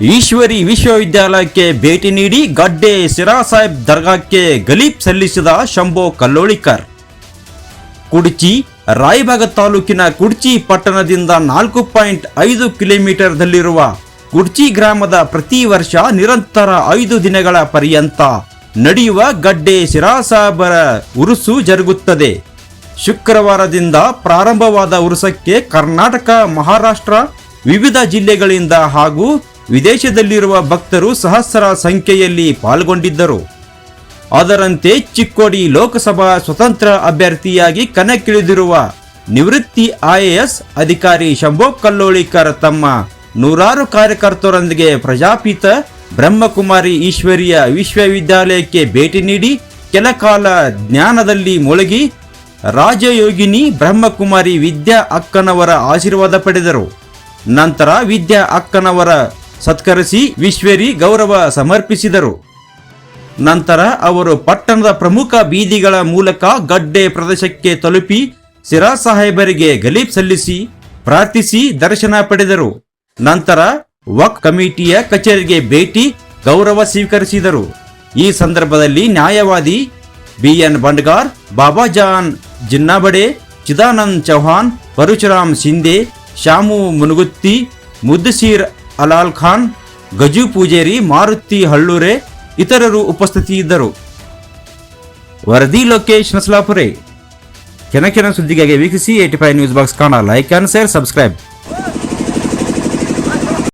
ಈಶ್ವರಿ ವಿಶ್ವವಿದ್ಯಾಲಯಕ್ಕೆ ಭೇಟಿ ನೀಡಿ ಗಡ್ಡೆ ಸಿರಾ ಸಾಹೇಬ್ ದರ್ಗಾಕ್ಕೆ ಗಲೀಪ್ ಸಲ್ಲಿಸಿದ ಶಂಭೋ ಕಲ್ಲೋಳಿಕರ್. ಕುಡ್ಚಿ ರಾಯಭಾಗ ತಾಲೂಕಿನ ಕುಡ್ಚಿ ಪಟ್ಟಣದಿಂದ ನಾಲ್ಕು ಪಾಯಿಂಟ್ ಐದು ಕಿಲೋಮೀಟರ್ದಲ್ಲಿರುವ ಕುಡ್ಚಿ ಗ್ರಾಮದ ಪ್ರತಿ ವರ್ಷ ನಿರಂತರ ಐದು ದಿನಗಳ ಪರ್ಯಂತ ನಡೆಯುವ ಗಡ್ಡೆ ಸಿರಾಸಾಬರ ಉರುಸು ಜರುಗುತ್ತದೆ. ಶುಕ್ರವಾರದಿಂದ ಪ್ರಾರಂಭವಾದ ಉರುಸಕ್ಕೆ ಕರ್ನಾಟಕ, ಮಹಾರಾಷ್ಟ್ರ, ವಿವಿಧ ಜಿಲ್ಲೆಗಳಿಂದ ಹಾಗೂ ವಿದೇಶದಲ್ಲಿರುವ ಭಕ್ತರು ಸಹಸ್ರ ಸಂಖ್ಯೆಯಲ್ಲಿ ಪಾಲ್ಗೊಂಡಿದ್ದರು. ಅದರಂತೆ ಚಿಕ್ಕೋಡಿ ಲೋಕಸಭಾ ಸ್ವತಂತ್ರ ಅಭ್ಯರ್ಥಿಯಾಗಿ ಕಣಕ್ಕಿಳಿದಿರುವ ನಿವೃತ್ತಿ ಐಎಎಸ್ ಅಧಿಕಾರಿ ಶಂಭೋ ಕಲ್ಲೋಳಿಕರ್ ತಮ್ಮ ನೂರಾರು ಕಾರ್ಯಕರ್ತರೊಂದಿಗೆ ಪ್ರಜಾಪಿತ ಬ್ರಹ್ಮಕುಮಾರಿ ಈಶ್ವರಿಯ ವಿಶ್ವವಿದ್ಯಾಲಯಕ್ಕೆ ಭೇಟಿ ನೀಡಿ ಕೆಲ ಕಾಲ ಜ್ಞಾನದಲ್ಲಿ ಮುಳುಗಿ ರಾಜಯೋಗಿನಿ ಬ್ರಹ್ಮಕುಮಾರಿ ವಿದ್ಯಾ ಅಕ್ಕನವರ ಆಶೀರ್ವಾದ ಪಡೆದರು. ನಂತರ ವಿದ್ಯಾ ಅಕ್ಕನವರ ಸತ್ಕರಿಸಿ ವಿಶ್ವೇರಿ ಗೌರವ ಸಮರ್ಪಿಸಿದರು. ನಂತರ ಅವರು ಪಟ್ಟಣದ ಪ್ರಮುಖ ಬೀದಿಗಳ ಮೂಲಕ ಗಡ್ಡೆ ಪ್ರದೇಶಕ್ಕೆ ತಲುಪಿ ಸಿರಾ ಸಾಹೇಬರಿಗೆ ಗಲೀಬ್ ಸಲ್ಲಿಸಿ ಪ್ರಾರ್ಥಿಸಿ ದರ್ಶನ ಪಡೆದರು. ನಂತರ ವಕ್ ಕಮಿಟಿಯ ಕಚೇರಿಗೆ ಭೇಟಿ ಗೌರವ ಸ್ವೀಕರಿಸಿದರು. ಈ ಸಂದರ್ಭದಲ್ಲಿ ನ್ಯಾಯವಾದಿ ಬಿಎನ್ ಬಂಡ್ಗಾರ್, ಬಾಬಾಜಾನ್ ಜಿನ್ನಾಬಡೆ, ಚಿದಾನಂದ್ ಚೌಹಾನ್ ಪರಶುರಾಮ್ ಶಿಂದೆ ಶಾಮು ಮುನುಗುತ್ತಿ, ಮುದ್ದಸೀರ್ ಅಲಾಲ್ ಖಾನ್, ಗಜು ಪೂಜೇರಿ, ಮಾರುತಿ ಹಳ್ಳೂರೆ ಇತರರು ಉಪಸ್ಥಿತಿಯಿದ್ದರು. ವರದಿ ಲೋಕೇಶ್ ನಸ್ಲಾಪುರೆ ಕೆನಕೆನ ಕೆನ ಸುದ್ದಿಗಾಗಿ ವೀಕ್ಷಿಸಿ A T five news box ಕಾಣ. Like and share, subscribe.